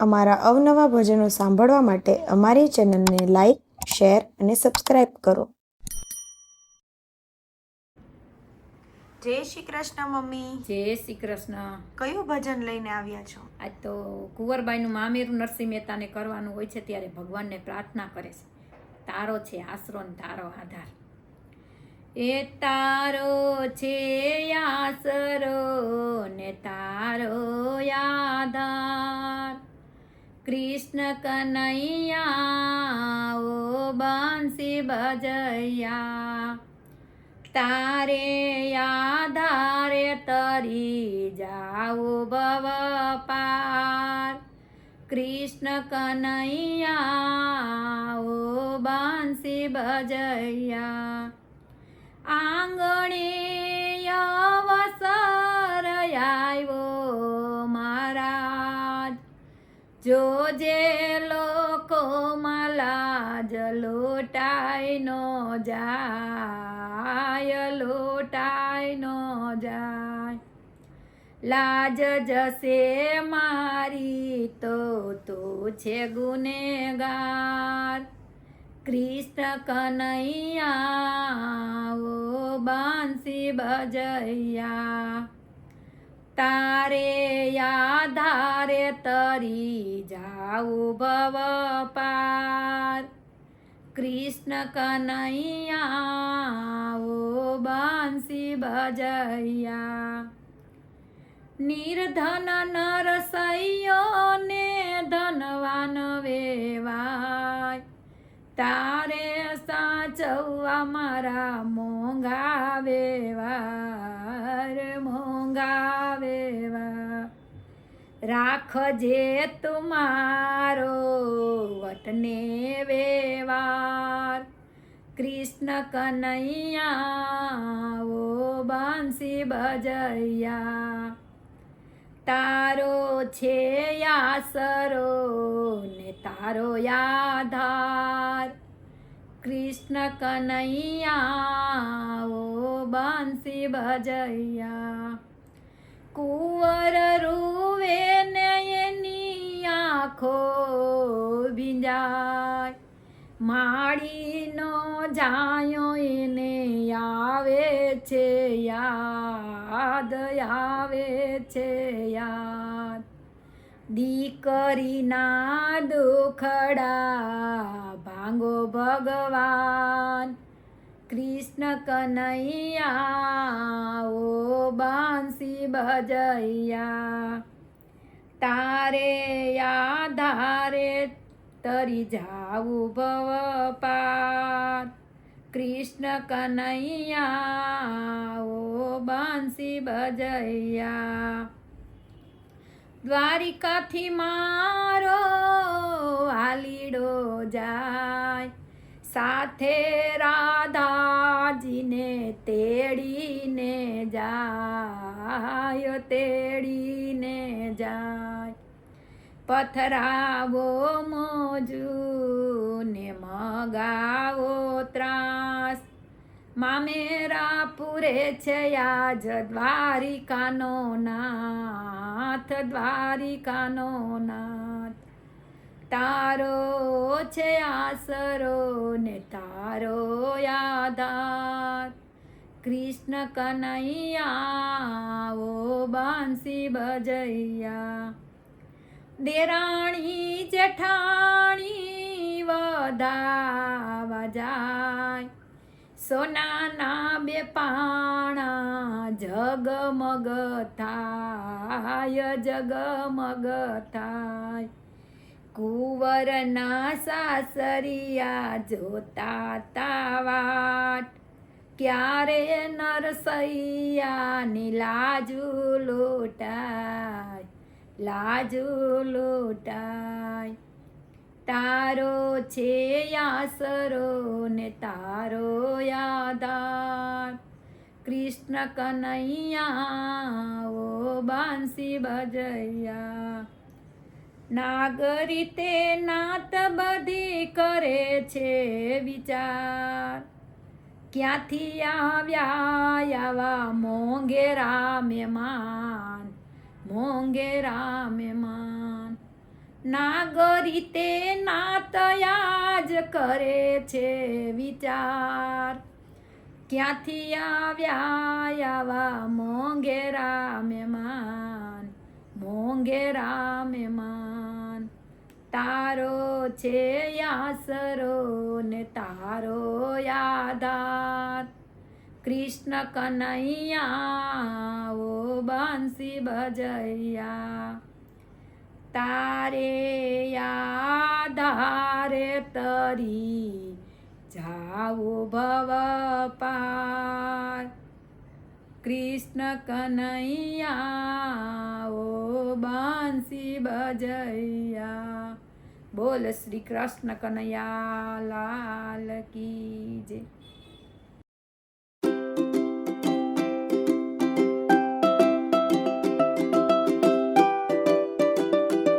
અમારા અવનવા ભજનો સાંભળવા માટે અમારી ચેનલને લાઈક શેર અને સબસ્ક્રાઈબ કરો. જય શ્રી કૃષ્ણ મમ્મી. જય શ્રી કૃષ્ણ. કયું ભજન લઈને આવ્યા છો? આજ તો કુંવરબાઈનું મામેરું નરસિંહ મહેતાને કરવાનું હોય છે ત્યારે ભગવાનને પ્રાર્થના કરે છે. તારો છે આશરો ને તારો આધાર. એ તારો છે આશરો ને તારો આધાર. કૃષ્ણ કનૈયા, ઓ બંસી બજૈયા. તારે આધારે તરી જાઓ ભવ પાર. કૃષ્ણ કનૈયા, ઓ બંસી બજૈયા. આંગણે જોજે લોકો લાજ લોટાય નો જાય લોટાય નો જાય. લાજ જશે મારી તો તો છે ગુનેગાર. કૃષ્ણ કનૈયા ઓ બાંસી બજૈયા. તારે આધારે તરી જાઉં ભવ પાર. કૃષ્ણ કનૈયા બાંસી ભજૈયા. નિર્ધન નરસૈયો ને ધનવાન વેવાય. તારે સાચવવા મારા મોંઘા વેવાર, મોંઘા રાખજે તુમારો વટને વેવાર. કૃષ્ણ કનૈયા ઓ બાંસી બજૈયા. તારો છે આસરો ને તારો આધાર કૃષ્ણ કનૈયા ઓ બાંસી બજૈયા. માળીનો જાયો એને આવે છે યાદ, આવે છે યાદ. દીકરીના દુખડા ભાંગો ભગવાન. કૃષ્ણ કનૈયા ઓ બાંસી ભજૈયા. તારે આધારે તરી જાવું ભવ પાર કૃષ્ણ કનૈયા ઓ બાંસી બજૈયા દ્વારિકાથી મારો હાલીડો જાય સાથે રાધાજીને તેડીને જાય તેડીને જાય પથરાવો મોજુ, ને મગાવો ત્રાસ. મામેરા પૂરે છે આજ દ્વારિકાનો નાથ દ્વારિકાનો નાથ. તારો છે આસરો ને તારો યાદાર કૃષ્ણ કનૈયા ઓ બાંસી બજૈયા. દેરાણી જેઠાણી વધાવા જાય. સોનાના બે પાણા જગમગ થાય જગમગ થાય. કુંવરના સાસરિયા જોતા તાવાટ. ક્યારે નરસૈયાની લાજુ લોટાય? લાજુ લોટાય તારો છે આસરો ને તારો યાદાર. કૃષ્ણ કનૈયા ઓ બાંસી બજૈયા. નાગરી તે નાત બધી કરે છે વિચાર. ક્યાંથી આવ્યા આવા મોંઘેરા મહેમાન રામે માન નાગરી તે નાતયા જ કરે છે વિચાર. ક્યાંથી આવ્યા આવા મોંઘે રામે માન મોંઘે રામે માન તારો છે યાસરો ને તારો આધાર કૃષ્ણ કનૈયા ઓ બંસી બજૈયા. તારે આધારે તરી જાઓ ભવ પાર કૃષ્ણ કનૈયા ઓ બંસી બજૈયા. બોલ શ્રી કૃષ્ણ કનૈયા